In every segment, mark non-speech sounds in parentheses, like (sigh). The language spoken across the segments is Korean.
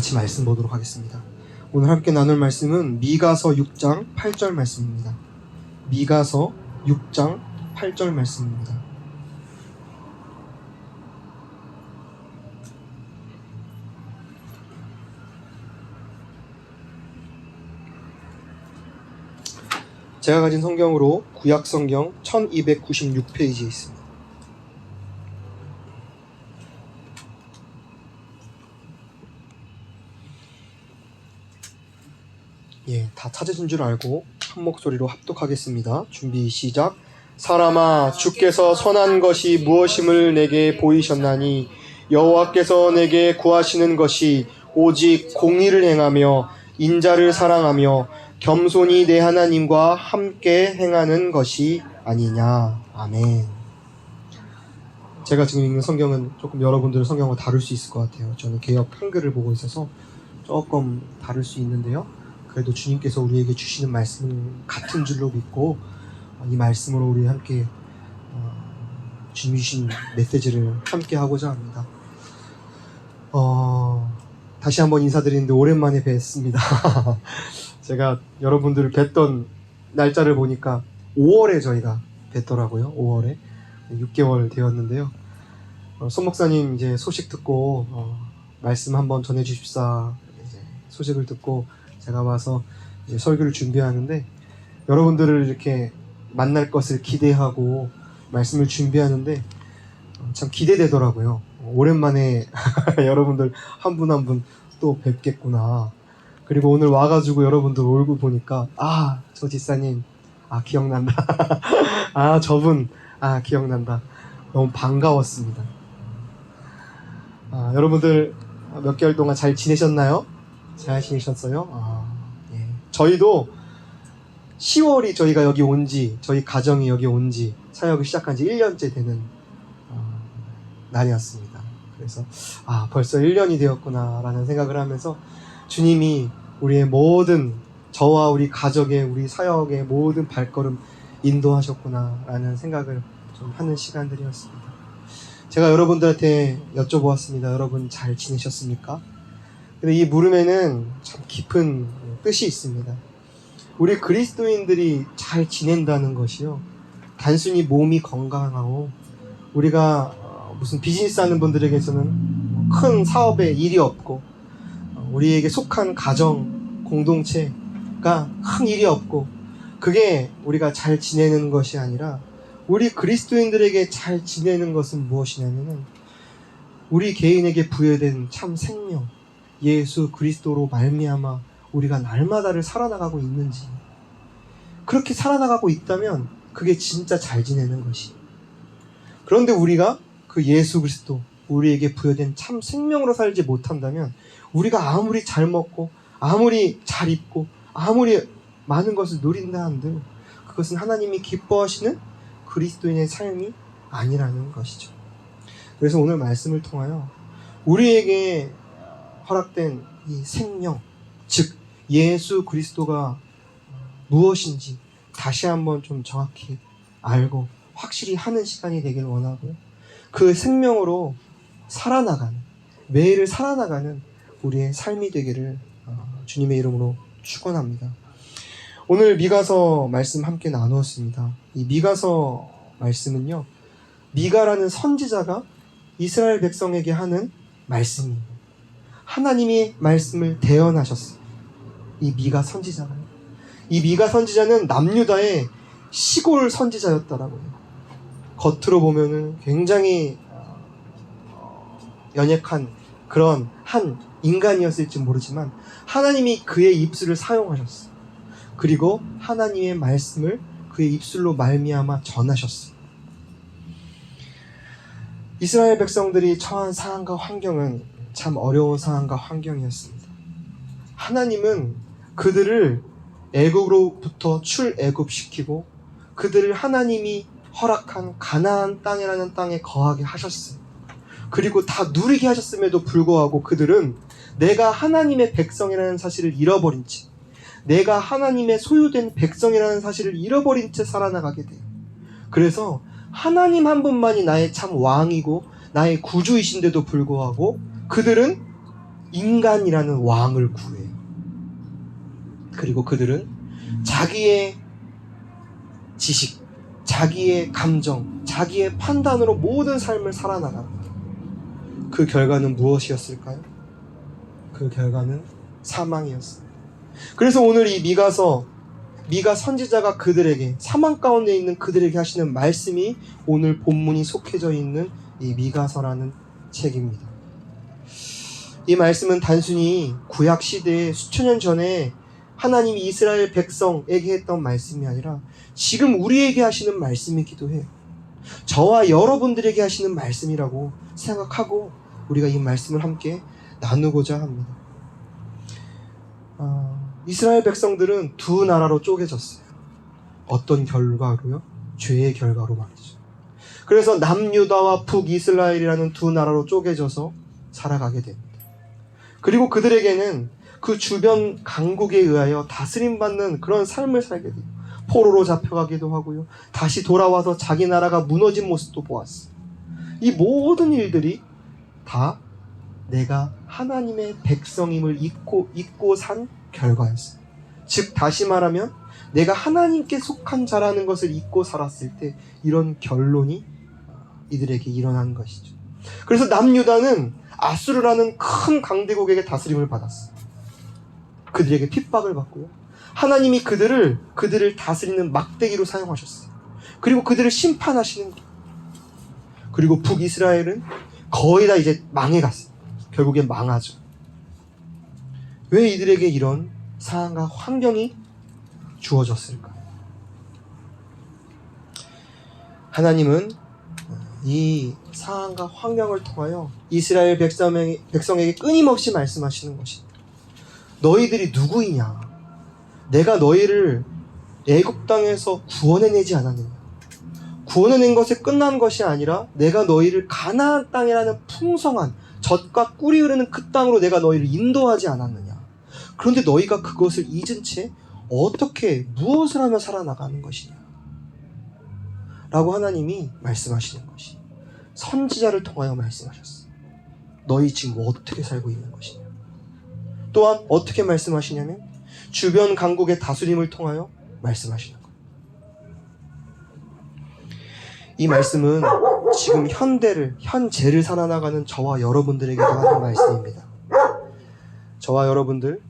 같이 말씀 보도록 하겠습니다. 오늘 함께 나눌 말씀은 미가서 6장 8절 말씀입니다. 미가서 6장 8절 말씀입니다. 제가 가진 성경으로 구약 성경 1296페이지에 있습니다. 예, 다 찾으신 줄 알고 한 목소리로 합독하겠습니다. 준비 시작. 사람아, 주께서 선한 것이 무엇임을 내게 보이셨나니 여호와께서 내게 구하시는 것이 오직 공의를 행하며 인자를 사랑하며 겸손히 내 하나님과 함께 행하는 것이 아니냐. 아멘. 제가 지금 읽는 성경은 조금 여러분들 성경과 다를 수 있을 것 같아요. 저는 개혁 한글을 보고 있어서 조금 다를 수 있는데요. 그래도 주님께서 우리에게 주시는 말씀은 같은 줄로 믿고 어, 이 말씀으로 우리 함께 어, 주님 주신 메시지를 함께 하고자 합니다. 어, 다시 한번 인사드리는데 오랜만에 뵙습니다. (laughs) 제가 여러분들을 뵀던 날짜를 보니까 5월에 저희가 뵀더라고요. 5월에 6개월 되었는데요. 어, 손 목사님 이제 소식 듣고 어, 말씀 한번 전해 주십사 소식을 듣고 제가 와서 설교를 준비하는데 여러분들을 이렇게 만날 것을 기대하고 말씀을 준비하는데 어, 참 기대되더라고요. 오랜만에 (laughs) 여러분들 한 분 한 분 또 뵙겠구나. 그리고 오늘 와가지고 여러분들 얼굴 보니까 아저 지사님 아 기억난다. (laughs) 아 저분 아 기억난다. 너무 반가웠습니다. 아, 여러분들 몇 개월 동안 잘 지내셨나요? 잘 지내셨어요? 아, 예. 저희도 10월이 저희가 여기 온 지, 저희 가정이 여기 온 지, 사역을 시작한 지 1년째 되는 어, 날이었습니다. 그래서, 아, 벌써 1년이 되었구나라는 생각을 하면서 주님이 우리의 모든, 저와 우리 가족의, 우리 사역의 모든 발걸음 인도하셨구나라는 생각을 좀 하는 시간들이었습니다. 제가 여러분들한테 여쭤보았습니다. 여러분 잘 지내셨습니까? 근데 이 물음에는 참 깊은 뜻이 있습니다. 우리 그리스도인들이 잘 지낸다는 것이요. 단순히 몸이 건강하고 우리가 어, 무슨 비즈니스 하는 분들에게서는 큰 사업에 일이 없고 어, 우리에게 속한 가정, 공동체가 큰 일이 없고 그게 우리가 잘 지내는 것이 아니라 우리 그리스도인들에게 잘 지내는 것은 무엇이냐면은 우리 개인에게 부여된 참 생명, 예수 그리스도로 말미암아 우리가 날마다를 살아나가고 있는지 그렇게 살아나가고 있다면 그게 진짜 잘 지내는 것이. 그런데 우리가 그 예수 그리스도 우리에게 부여된 참 생명으로 살지 못한다면 우리가 아무리 잘 먹고 아무리 잘 입고 아무리 많은 것을 누린다 한들 그것은 하나님이 기뻐하시는 그리스도인의 삶이 아니라는 것이죠. 그래서 오늘 말씀을 통하여 우리에게 허락된 이 생명, 즉 예수 그리스도가 무엇인지 다시 한번 좀 정확히 알고 확실히 하는 시간이 되길 원하고요. 그 생명으로 살아나가는 매일을 살아나가는 우리의 삶이 되기를 어, 주님의 이름으로 축원합니다. 오늘 미가서 말씀 함께 나누었습니다. 이 미가서 말씀은요. 미가라는 선지자가 이스라엘 백성에게 하는 말씀이에요. 하나님이 말씀을 대언하셨어요. 이 미가 선지자가. 이 미가 선지자는 남유다의 시골 선지자였다라고요. 겉으로 보면은 굉장히 어, 연약한 그런 한 인간이었을지 모르지만 하나님이 그의 입술을 사용하셨어요. 그리고 하나님의 말씀을 그의 입술로 말미암아 전하셨어요. 이스라엘 백성들이 처한 상황과 환경은 참 어려운 상황과 환경이었습니다. 하나님은 그들을 애국으로부터 출애굽시키고 그들을 하나님이 허락한 가나안 땅이라는 땅에 거하게 하셨어요. 그리고 다 누리게 하셨음에도 불구하고 그들은 내가 하나님의 백성이라는 사실을 잃어버린 채 내가 하나님의 소유된 백성이라는 사실을 잃어버린 채 살아나가게 돼요. 그래서 하나님 한 분만이 나의 참 왕이고 나의 구주이신데도 불구하고 그들은 인간이라는 왕을 구해요. 그리고 그들은 자기의 지식, 자기의 감정, 자기의 판단으로 모든 삶을 살아나갑니다. 그 결과는 무엇이었을까요? 그 결과는 사망이었습니다. 그래서 오늘 이 미가서 미가 선지자가 그들에게 사망 가운데 있는 그들에게 하시는 말씀이 오늘 본문이 속해져 있는 이 미가서라는 책입니다. 이 말씀은 단순히 구약 시대에 수천 년 전에 하나님이 이스라엘 백성에게 했던 말씀이 아니라 지금 우리에게 하시는 말씀이기도 해요. 저와 여러분들에게 하시는 말씀이라고 생각하고 우리가 이 말씀을 함께 나누고자 합니다. 아, 이스라엘 백성들은 두 나라로 쪼개졌어요. 어떤 결과로요? 죄의 결과로 말이죠. 그래서 남유다와 북이스라엘이라는 두 나라로 쪼개져서 살아가게 됩니다. 그리고 그들에게는 그 주변 강국에 의하여 다스림받는 그런 삶을 살게 돼요. 포로로 잡혀가기도 하고요. 다시 돌아와서 자기 나라가 무너진 모습도 보았어요. 이 모든 일들이 다 내가 하나님의 백성임을 잊고, 잊고 산 결과였어요. 즉, 다시 말하면 내가 하나님께 속한 자라는 것을 잊고 살았을 때 이런 결론이 이들에게 일어난 것이죠. 그래서 남유다는 아수르라는 큰 강대국에게 다스림을 받았어요. 그들에게 핍박을 받고요. 하나님이 그들을 그들을 다스리는 막대기로 사용하셨어요. 그리고 그들을 심판하시는 길. 그리고 북이스라엘은 거의 다 이제 망해갔어요. 결국엔 망하죠. 왜 이들에게 이런 상황과 환경이 주어졌을까? 하나님은 이 상황과 환경을 통하여 이스라엘 백성에게, 끊임없이 말씀하시는 것입니다. 너희들이 누구이냐? 내가 너희를 애굽 땅에서 구원해내지 않았느냐? 구원해낸 것에 끝난 것이 아니라 내가 너희를 가나안 땅이라는 풍성한 젖과 꿀이 흐르는 그 땅으로 내가 너희를 인도하지 않았느냐? 그런데 너희가 그것을 잊은 채 어떻게 무엇을 하며 살아나가는 것이냐? 라고 하나님이 말씀하시는 것이 선지자를 통하여 말씀하셨어. 너희 지금 어떻게 살고 있는 것이냐? 또한 어떻게 말씀하시냐면 주변 강국의 다스림을 통하여 말씀하시는 것. 이 말씀은 지금 현대를 현재를 살아나가는 저와 여러분들에게도 하는 말씀입니다. 저와 여러분들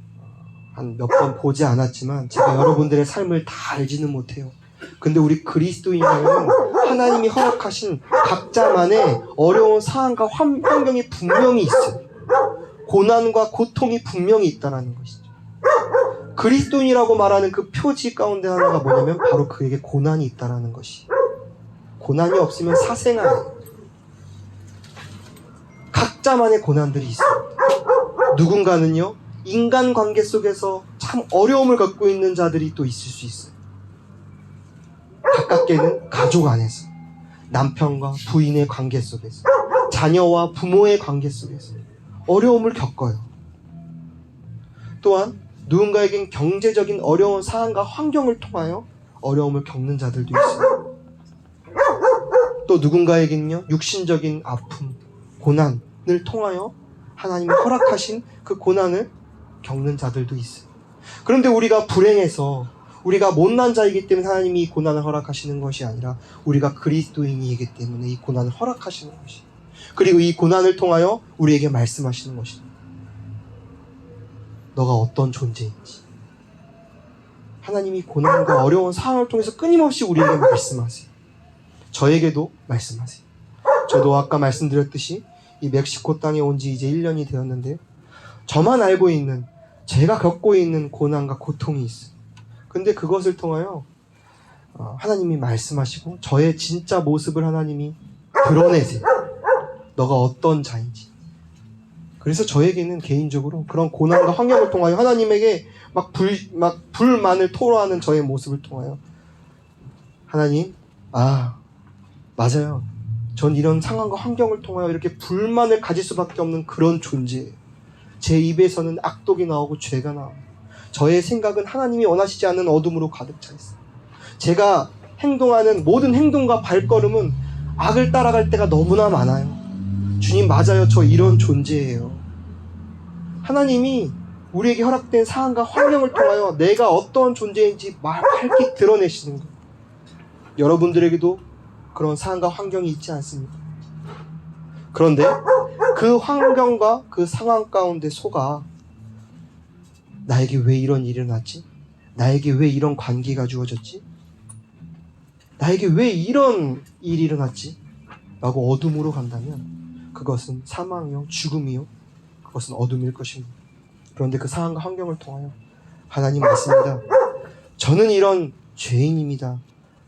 한 몇 번 보지 않았지만 제가 여러분들의 삶을 다 알지는 못해요. 근데 우리 그리스도인이라면 하나님이 허락하신 각자만의 어려운 상황과 환- 환경이 분명히 있어요. 고난과 고통이 분명히 있다는 것이죠. 그리스도인이라고 말하는 그 표지 가운데 하나가 뭐냐면 바로 그에게 고난이 있다는 것이. 고난이 없으면 사생아예요. 각자만의 고난들이 있어요. 누군가는요, 인간 관계 속에서 참 어려움을 갖고 있는 자들이 또 있을 수 있어요. 가깝게는 가족 안에서, 남편과 부인의 관계 속에서, 자녀와 부모의 관계 속에서 어려움을 겪어요. 또한 누군가에겐 경제적인 어려운 상황과 환경을 통하여 어려움을 겪는 자들도 있어요. 또 누군가에겐요, 육신적인 아픔, 고난을 통하여 하나님이 허락하신 그 고난을 겪는 자들도 있어요. 그런데 우리가 불행해서 우리가 못난 자이기 때문에 하나님이 이 고난을 허락하시는 것이 아니라 우리가 그리스도인이기 때문에 이 고난을 허락하시는 것이. 그리고 이 고난을 통하여 우리에게 말씀하시는 것입니다. 너가 어떤 존재인지. 하나님이 고난과 어려운 상황을 통해서 끊임없이 우리에게 말씀하세요. 저에게도 말씀하세요. 저도 아까 말씀드렸듯이 이 멕시코 땅에 온 지 이제 1년이 되었는데요. 저만 알고 있는, 제가 겪고 있는 고난과 고통이 있어요. 근데 그것을 통하여 어, 하나님이 말씀하시고 저의 진짜 모습을 하나님이 드러내세요. 너가 어떤 자인지. 그래서 저에게는 개인적으로 그런 고난과 환경을 통하여 하나님에게 막 불, 막 불만을 토로하는 저의 모습을 통하여 하나님, 아, 맞아요. 전 이런 상황과 환경을 통하여 이렇게 불만을 가질 수밖에 없는 그런 존재예요. 제 입에서는 악독이 나오고 죄가 나와요. 저의 생각은 하나님이 원하시지 않는 어둠으로 가득 차 있어요. 제가 행동하는 모든 행동과 발걸음은 악을 따라갈 때가 너무나 많아요. 주님 맞아요. 저 이런 존재예요. 하나님이 우리에게 허락된 상황과 환경을 통하여 내가 어떤 존재인지 말 밝게 드러내시는 것. 여러분들에게도 그런 상황과 환경이 있지 않습니까? 그런데 그 환경과 그 상황 가운데 속아 나에게 왜 이런 일이 일어났지? 나에게 왜 이런 관계가 주어졌지? 나에게 왜 이런 일이 일어났지? 라고 어둠으로 간다면 그것은 사망이요, 죽음이요, 그것은 어둠일 것입니다. 그런데 그 상황과 환경을 통하여 하나님 말씀입니다. 저는 이런 죄인입니다.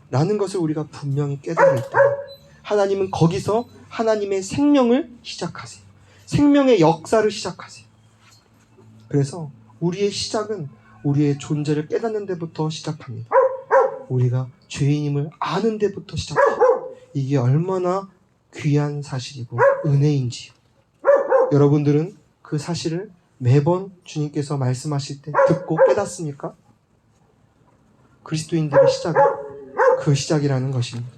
라는 것을 우리가 분명히 깨달을 때 하나님은 거기서 하나님의 생명을 시작하세요. 생명의 역사를 시작하세요. 그래서 우리의 시작은 우리의 존재를 깨닫는 데부터 시작합니다. 우리가 죄인임을 아는 데부터 시작해요. 이게 얼마나 귀한 사실이고 은혜인지. 여러분들은 그 사실을 매번 주님께서 말씀하실 때 듣고 깨닫습니까? 그리스도인들의 시작은 그 시작이라는 것입니다.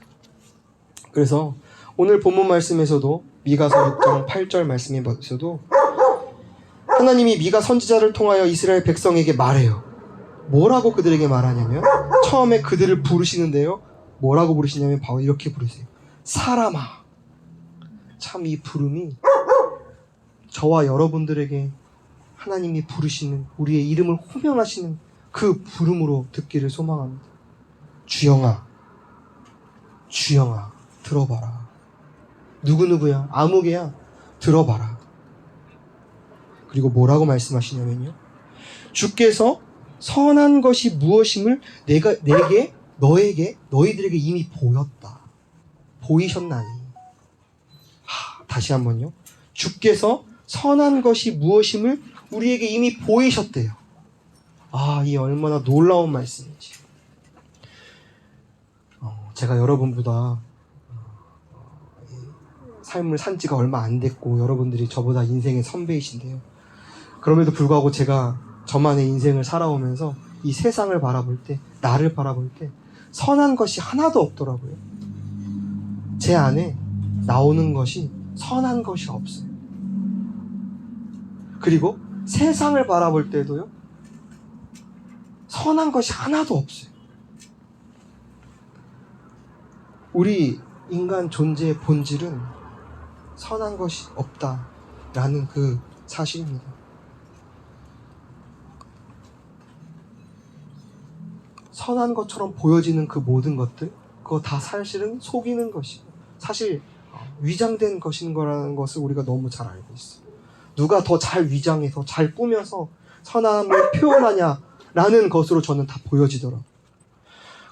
그래서 오늘 본문 말씀에서도 미가서 6장 8절 말씀에서도 하나님이 미가 선지자를 통하여 이스라엘 백성에게 말해요. 뭐라고 그들에게 말하냐면 처음에 그들을 부르시는데요. 뭐라고 부르시냐면 바로 이렇게 부르세요. 사람아. 참 이 부름이 저와 여러분들에게 하나님이 부르시는 우리의 이름을 호명하시는 그 부름으로 듣기를 소망합니다. 주영아, 주영아, 들어봐라. 누구누구야? 아무개야? 들어봐라. 그리고 뭐라고 말씀하시냐면요. 주께서 선한 것이 무엇임을 내가, 내게, 너에게, 너희들에게 이미 보였다. 보이셨나니. 하, 다시 한번요. 주께서 선한 것이 무엇임을 우리에게 이미 보이셨대요. 아, 이 얼마나 놀라운 말씀인지. 어, 제가 여러분보다 어, 삶을 산 지가 얼마 안 됐고 여러분들이 저보다 인생의 선배이신데요. 그럼에도 불구하고 제가 저만의 인생을 살아오면서 이 세상을 바라볼 때, 나를 바라볼 때 선한 것이 하나도 없더라고요. 제 안에 나오는 것이 선한 것이 없어요. 그리고 세상을 바라볼 때도요, 선한 것이 하나도 없어요. 우리 인간 존재의 본질은 선한 것이 없다라는 그 사실입니다. 선한 것처럼 보여지는 그 모든 것들, 그거 다 사실은 속이는 것이고, 사실 어, 위장된 것인 거라는 것을 우리가 너무 잘 알고 있어요. 누가 더 잘 위장해서 잘 꾸며서 선함을 표현하냐라는 것으로 저는 다 보여지더라고요.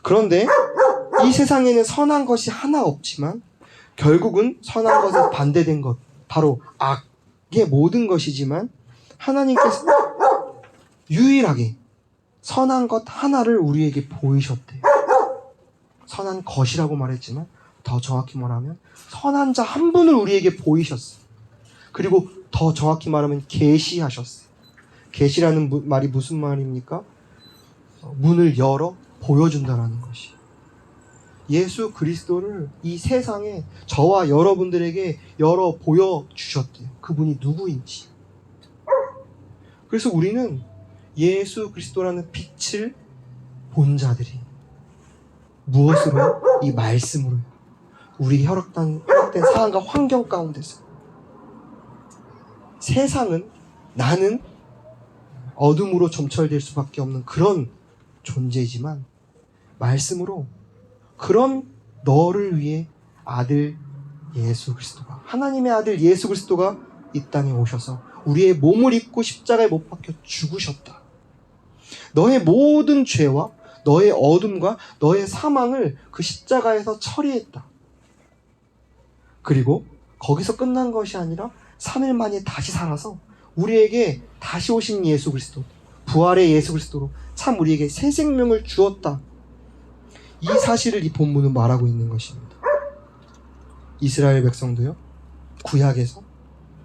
그런데 이 세상에는 선한 것이 하나 없지만 결국은 선한 것에 반대된 것, 바로 악의 모든 것이지만 하나님께서 유일하게 선한 것 하나를 우리에게 보이셨대요. 선한 것이라고 말했지만 더 정확히 말하면 선한 자 한 분을 우리에게 보이셨어요. 그리고 더 정확히 말하면 계시하셨어요. 계시라는 무- 말이 무슨 말입니까? 어, 문을 열어 보여준다라는 것이. 예수 그리스도를 이 세상에 저와 여러분들에게 열어 보여 주셨대요. 그분이 누구인지. 그래서 우리는 예수 그리스도라는 빛을 본 자들이 무엇으로? 이 말씀으로. 우리 혈액된, 혈액된 상황과 환경 가운데서. 세상은 나는 어둠으로 점철될 수밖에 없는 그런 존재지만 말씀으로 그런 너를 위해 아들 예수 그리스도가 하나님의 아들 예수 그리스도가 이 땅에 오셔서 우리의 몸을 입고 십자가에 못 박혀 죽으셨다. 너의 모든 죄와 너의 어둠과 너의 사망을 그 십자가에서 처리했다. 그리고 거기서 끝난 것이 아니라 3일 만에 다시 살아서 우리에게 다시 오신 예수 그리스도, 부활의 예수 그리스도로 참 우리에게 새 생명을 주었다. 이 사실을 이 본문은 말하고 있는 것입니다. 이스라엘 백성도요, 구약에서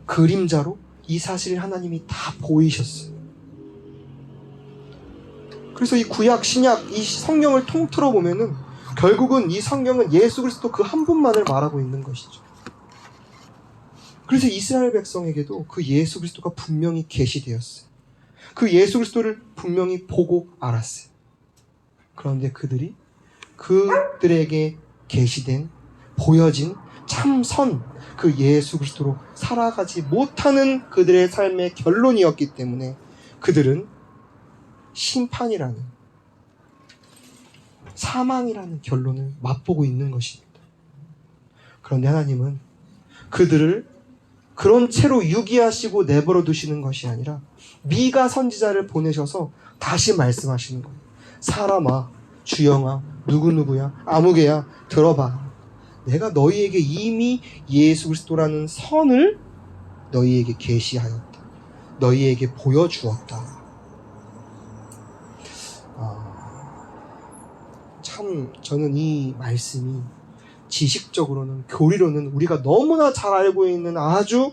그림자로 이 사실을 하나님이 다 보이셨어요. 그래서 이 구약, 신약, 이 성경을 통틀어 보면은 결국은 이 성경은 예수 그리스도 그 한 분만을 말하고 있는 것이죠. 그래서 이스라엘 백성에게도 그 예수 그리스도가 분명히 계시되었어요. 그 예수 그리스도를 분명히 보고 알았어요. 그런데 그들이 그들에게 계시된 보여진 참선 그 예수 그리스도로 살아가지 못하는 그들의 삶의 결론이었기 때문에 그들은 심판이라는 사망이라는 결론을 맛보고 있는 것입니다. 그런데 하나님은 그들을 그런 채로 유기하시고 내버려 두시는 것이 아니라 미가 선지자를 보내셔서 다시 말씀하시는 거예요. 사람아, 주영아, 누구누구야, 아무개야, 들어봐. 내가 너희에게 이미 예수 그리스도라는 선을 너희에게 계시하였다. 너희에게 보여주었다. 아, 참 저는 이 말씀이 지식적으로는 교리로는 우리가 너무나 잘 알고 있는 아주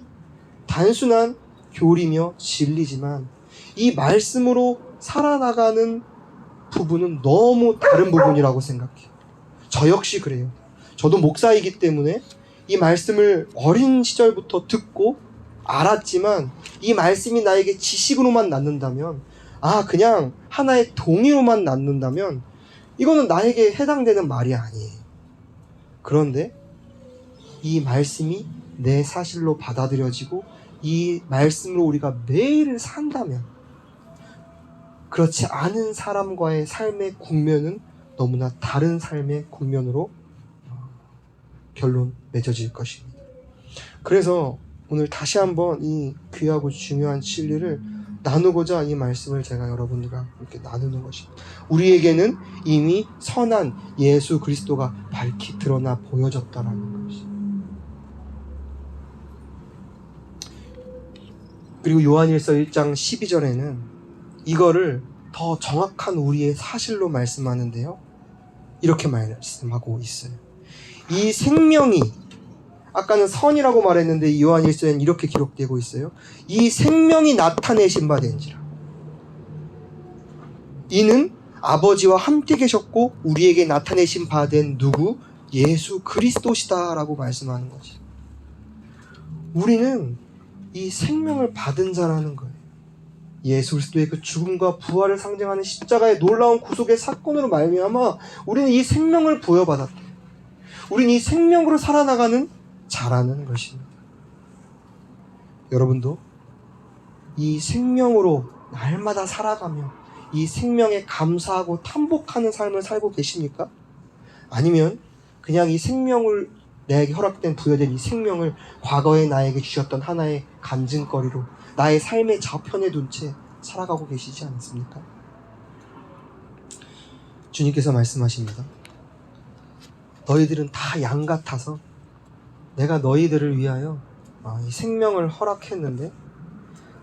단순한 교리며 진리지만 이 말씀으로 살아나가는 부분은 너무 다른 부분이라고 생각해요. 저 역시 그래요. 저도 목사이기 때문에 이 말씀을 어린 시절부터 듣고 알았지만 이 말씀이 나에게 지식으로만 남는다면 아 그냥 하나의 동의로만 남는다면 이거는 나에게 해당되는 말이 아니에요. 그런데 이 말씀이 내 사실로 받아들여지고 이 말씀으로 우리가 매일을 산다면 그렇지 않은 사람과의 삶의 국면은 너무나 다른 삶의 국면으로 어, 결론 맺어질 것입니다. 그래서 오늘 다시 한번 이 귀하고 중요한 진리를 나누고자 이 말씀을 제가 여러분들과 이렇게 나누는 것입니다. 우리에게는 이미 선한 예수 그리스도가 밝히 드러나 보여졌다라는 것이. 그리고 요한일서 1장 12절에는 이거를 더 정확한 우리의 사실로 말씀하는데요. 이렇게 말씀하고 있어요. 이 생명이 아까는 선이라고 말했는데 요한일서에는 이렇게 기록되고 있어요. 이 생명이 나타내신 바 된지라. 이는 아버지와 함께 계셨고 우리에게 나타내신 바 된 누구? 예수 그리스도시다라고 말씀하는 거지. 우리는 이 생명을 받은 자라는 거예요. 예수 그리스도의 그 죽음과 부활을 상징하는 십자가의 놀라운 구속의 사건으로 말미암아 우리는 이 생명을 부여받았다. 우리는 이 생명으로 살아나가는 자라는 것입니다. 여러분도 이 생명으로 날마다 살아가며 이 생명에 감사하고 탐복하는 삶을 살고 계십니까? 아니면 그냥 이 생명을 내게 허락된 부여된 이 생명을 과거에 나에게 주셨던 하나의 간증거리로 나의 삶의 좌편에 둔 채 살아가고 계시지 않습니까? 주님께서 말씀하십니다. 너희들은 다 양 같아서 내가 너희들을 위하여 아, 이 생명을 허락했는데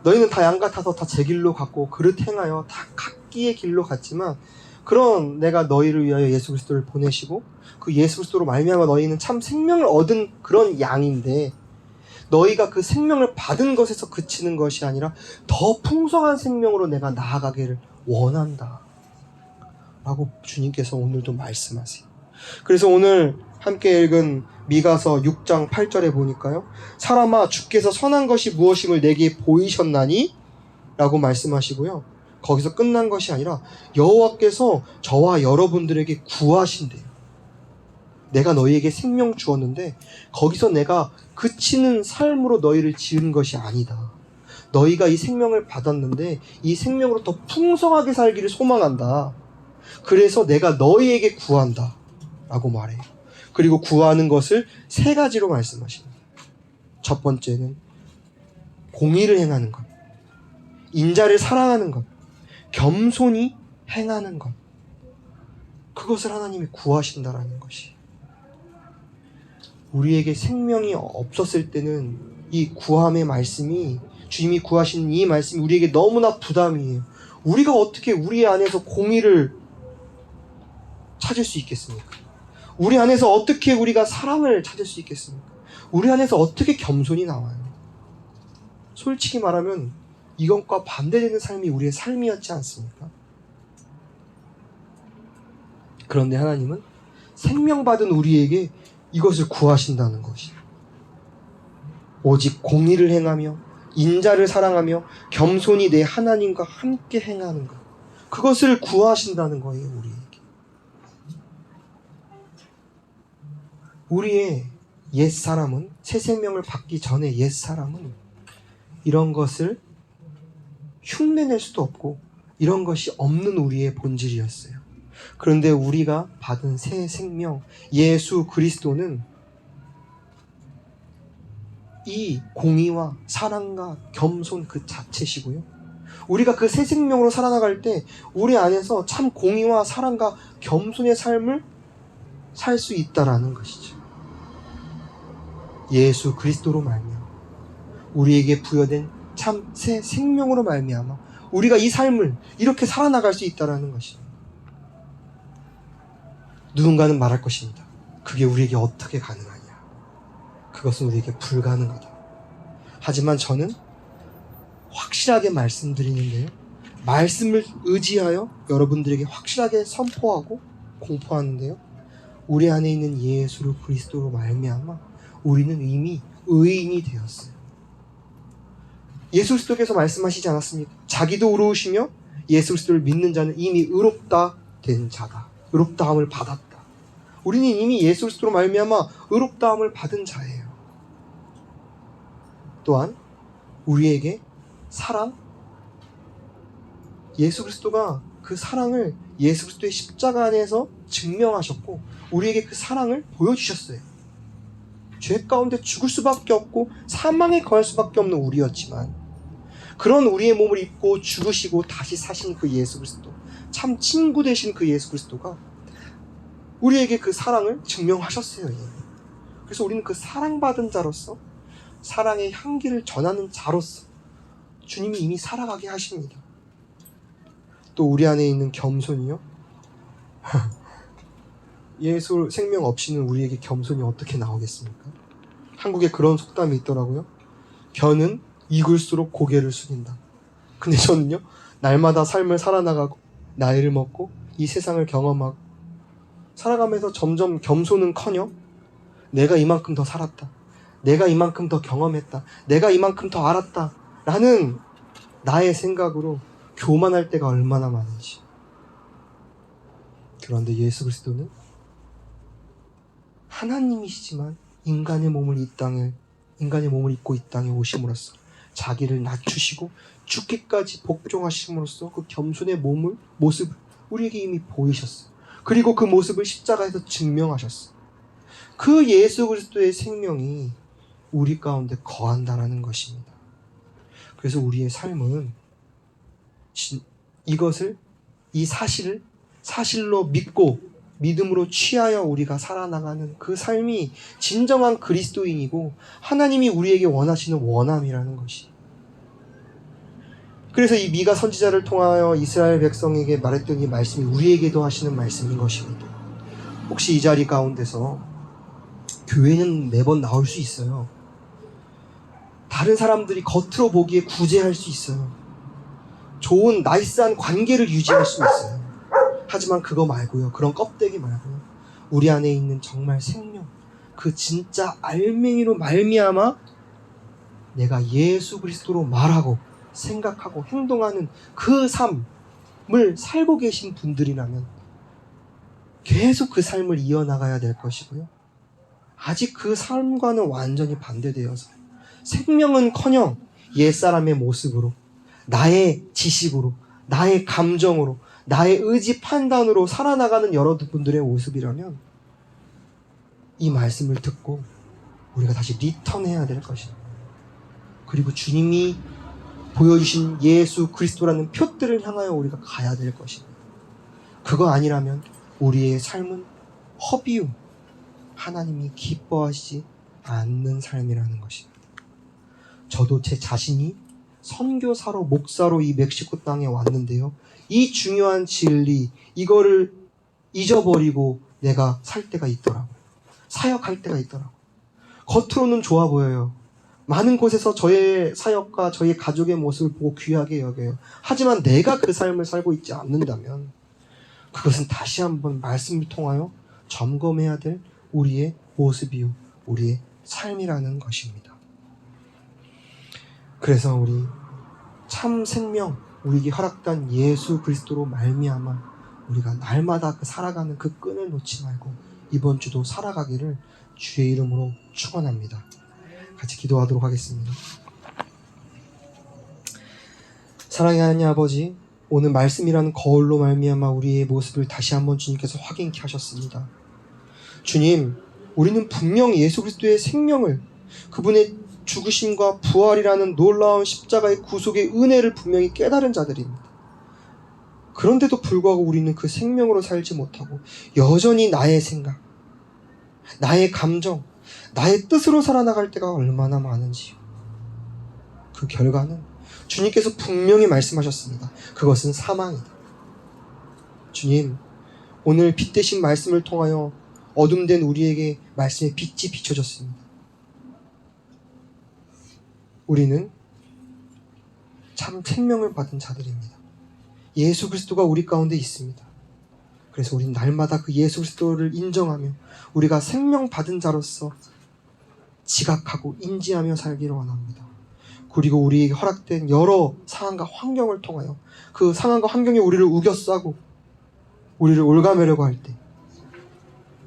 너희는 다 양 같아서 다 제 길로 갔고 그릇 행하여 다 각기의 길로 갔지만 그런 내가 너희를 위하여 예수 그리스도를 보내시고 그 예수 그리스도로 말미암아 너희는 참 생명을 얻은 그런 양인데 너희가 그 생명을 받은 것에서 그치는 것이 아니라 더 풍성한 생명으로 내가 나아가기를 원한다. 라고 주님께서 오늘도 말씀하세요. 그래서 오늘 함께 읽은 미가서 6장 8절에 보니까요. 사람아 주께서 선한 것이 무엇임을 내게 보이셨나니? 라고 말씀하시고요. 거기서 끝난 것이 아니라 여호와께서 저와 여러분들에게 구하신대요. 내가 너희에게 생명 주었는데 거기서 내가 그치는 삶으로 너희를 지은 것이 아니다. 너희가 이 생명을 받았는데 이 생명으로 더 풍성하게 살기를 소망한다. 그래서 내가 너희에게 구한다. 라고 말해요. 그리고 구하는 것을 세 가지로 말씀하십니다. 첫 번째는 공의를 행하는 것. 인자를 사랑하는 것. 겸손히 행하는 것. 그것을 하나님이 구하신다라는 것이. 우리에게 생명이 없었을 때는 이 구함의 말씀이 주님이 구하신 이 말씀이 우리에게 너무나 부담이에요. 우리가 어떻게 우리 안에서 공의를 찾을 수 있겠습니까? 우리 안에서 어떻게 우리가 사랑을 찾을 수 있겠습니까? 우리 안에서 어떻게 겸손이 나와요? 솔직히 말하면 이것과 반대되는 삶이 우리의 삶이었지 않습니까? 그런데 하나님은 생명받은 우리에게 이것을 구하신다는 것이. 오직 공의를 행하며 인자를 사랑하며 겸손히 내 하나님과 함께 행하는 것. 그것을 구하신다는 거예요, 우리에게. 우리의 옛 사람은 새 생명을 받기 전에 옛 사람은 이런 것을 흉내낼 수도 없고 이런 것이 없는 우리의 본질이었어요. 그런데 우리가 받은 새 생명 예수 그리스도는 이 공의와 사랑과 겸손 그 자체시고요. 우리가 그 새 생명으로 살아나갈 때 우리 안에서 참 공의와 사랑과 겸손의 삶을 살 수 있다라는 것이죠. 예수 그리스도로 말미암아 우리에게 부여된 참 새 생명으로 말미암아 우리가 이 삶을 이렇게 살아나갈 수 있다라는 것입니다. 누군가는 말할 것입니다. 그게 우리에게 어떻게 가능하냐? 그것은 우리에게 불가능하다. 하지만 저는 확실하게 말씀드리는데요. 말씀을 의지하여 여러분들에게 확실하게 선포하고 공포하는데요. 우리 안에 있는 예수 그리스도로 말미암아 우리는 이미 의인이 되었어요. 예수 그리스도께서 말씀하시지 않았습니까? 자기도 의로우시며 예수 그리스도를 믿는 자는 이미 의롭다 된 자다. 의롭다함을 받았다. 우리는 이미 예수 그리스도로 말미암아 의롭다함을 받은 자예요. 또한 우리에게 사랑 예수 그리스도가 그 사랑을 예수 그리스도의 십자가 안에서 증명하셨고 우리에게 그 사랑을 보여주셨어요. 죄 가운데 죽을 수밖에 없고 사망에 거할 수밖에 없는 우리였지만 그런 우리의 몸을 입고 죽으시고 다시 사신 그 예수 그리스도 참 친구 되신 그 예수 그리스도가 우리에게 그 사랑을 증명하셨어요. 그래서 우리는 그 사랑받은 자로서 사랑의 향기를 전하는 자로서 주님이 이미 살아가게 하십니다. 또 우리 안에 있는 겸손이요. (laughs) 예수 생명 없이는 우리에게 겸손이 어떻게 나오겠습니까? 한국에 그런 속담이 있더라고요. 견은 익을수록 고개를 숙인다. 근데 저는요, 날마다 삶을 살아나가고, 나이를 먹고, 이 세상을 경험하고, 살아가면서 점점 겸손은 커녕, 내가 이만큼 더 살았다. 내가 이만큼 더 경험했다. 내가 이만큼 더 알았다. 라는 나의 생각으로 교만할 때가 얼마나 많은지. 그런데 예수 그리스도는 하나님이시지만 인간의 몸을 이 땅에 인간의 몸을 입고 이 땅에 오심으로써 자기를 낮추시고 죽기까지 복종하심으로써 그 겸손의 몸을 모습을 우리에게 이미 보이셨어요. 그리고 그 모습을 십자가에서 증명하셨어요. 그 예수 그리스도의 생명이 우리 가운데 거한다라는 것입니다. 그래서 우리의 삶은 진- 이것을 이 사실을 사실로 믿고 믿음으로 취하여 우리가 살아나가는 그 삶이 진정한 그리스도인이고 하나님이 우리에게 원하시는 원함이라는 것이. 그래서 이 미가 선지자를 통하여 이스라엘 백성에게 말했던 이 말씀이 우리에게도 하시는 말씀인 것입니다. 혹시 이 자리 가운데서 교회는 매번 나올 수 있어요. 다른 사람들이 겉으로 보기에 구제할 수 있어요. 좋은 나이스한 관계를 유지할 수 있어요. 하지만 그거 말고요. 그런 껍데기 말고요. 우리 안에 있는 정말 생명, 그 진짜 알맹이로 말미암아 내가 예수 그리스도로 말하고 생각하고 행동하는 그 삶을 살고 계신 분들이라면 계속 그 삶을 이어나가야 될 것이고요. 아직 그 삶과는 완전히 반대되어서 생명은 커녕 옛사람의 모습으로 나의 지식으로 나의 감정으로 나의 의지 판단으로 살아나가는 여러분들의 모습이라면 이 말씀을 듣고 우리가 다시 리턴해야 될 것이다. 그리고 주님이 보여주신 예수 그리스도라는 표들을 향하여 우리가 가야 될 것이다. 그거 아니라면 우리의 삶은 허비움, 하나님이 기뻐하시지 않는 삶이라는 것이다. 저도 제 자신이 선교사로 목사로 이 멕시코 땅에 왔는데요. 이 중요한 진리 이거를 잊어버리고 내가 살 때가 있더라고요. 사역할 때가 있더라고요. 겉으로는 좋아 보여요. 많은 곳에서 저의 사역과 저의 가족의 모습을 보고 귀하게 여겨요. 하지만 내가 그 삶을 살고 있지 않는다면 그것은 다시 한번 말씀을 통하여 점검해야 될 우리의 모습이요. 우리의 삶이라는 것입니다. 그래서 우리 참 생명 우리에게 허락된 예수 그리스도로 말미암아 우리가 날마다 그 살아가는 그 끈을 놓지 말고 이번 주도 살아가기를 주의 이름으로 축원합니다. 같이 기도하도록 하겠습니다. 사랑의 하나님 아버지, 오늘 말씀이라는 거울로 말미암아 우리의 모습을 다시 한번 주님께서 확인케 하셨습니다. 주님, 우리는 분명 예수 그리스도의 생명을 그분의 죽으심과 부활이라는 놀라운 십자가의 구속의 은혜를 분명히 깨달은 자들입니다. 그런데도 불구하고 우리는 그 생명으로 살지 못하고 여전히 나의 생각, 나의 감정, 나의 뜻으로 살아나갈 때가 얼마나 많은지요. 그 결과는 주님께서 분명히 말씀하셨습니다. 그것은 사망이다. 주님, 오늘 빛 대신 말씀을 통하여 어둠된 우리에게 말씀의 빛이 비춰졌습니다. 우리는 참 생명을 받은 자들입니다. 예수 그리스도가 우리 가운데 있습니다. 그래서 우리는 날마다 그 예수 그리스도를 인정하며 우리가 생명 받은 자로서 지각하고 인지하며 살기를 원합니다. 그리고 우리에게 허락된 여러 상황과 환경을 통하여 그 상황과 환경이 우리를 우겨싸고 우리를 올가매려고 할 때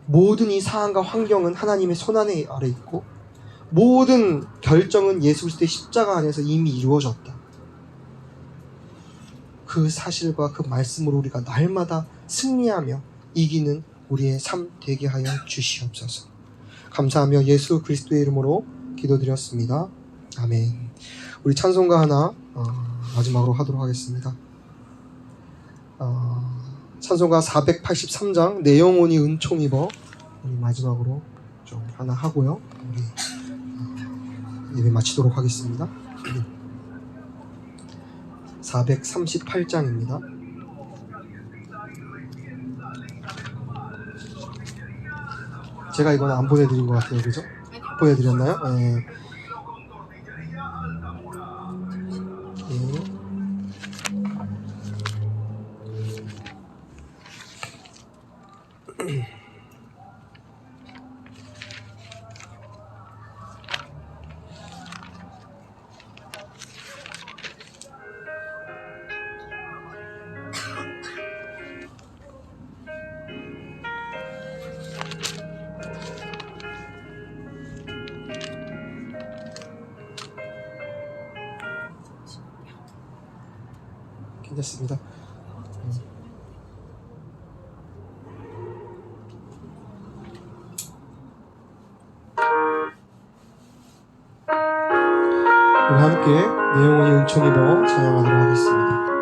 모든 이 상황과 환경은 하나님의 손안에 아래 있고 모든 결정은 예수 그리스도의 십자가 안에서 이미 이루어졌다. 그 사실과 그 말씀으로 우리가 날마다 승리하며 이기는 우리의 삶 되게 하여 주시옵소서. 감사하며 예수 그리스도의 이름으로 기도드렸습니다. 아멘. 우리 찬송가 하나 어, 마지막으로 하도록 하겠습니다. 어, 찬송가 483장 내 영혼이 은총 입어 우리 마지막으로 좀 하나 하고요. 우리 어, 예배 마치도록 하겠습니다. 438장입니다. 제가 이건 안 보내드린 것 같아요, 그죠? 보내드렸나요? 네. 괜찮습니다. 우리 함께 내 영혼이 은총 입어 찬양하도록 하겠습니다.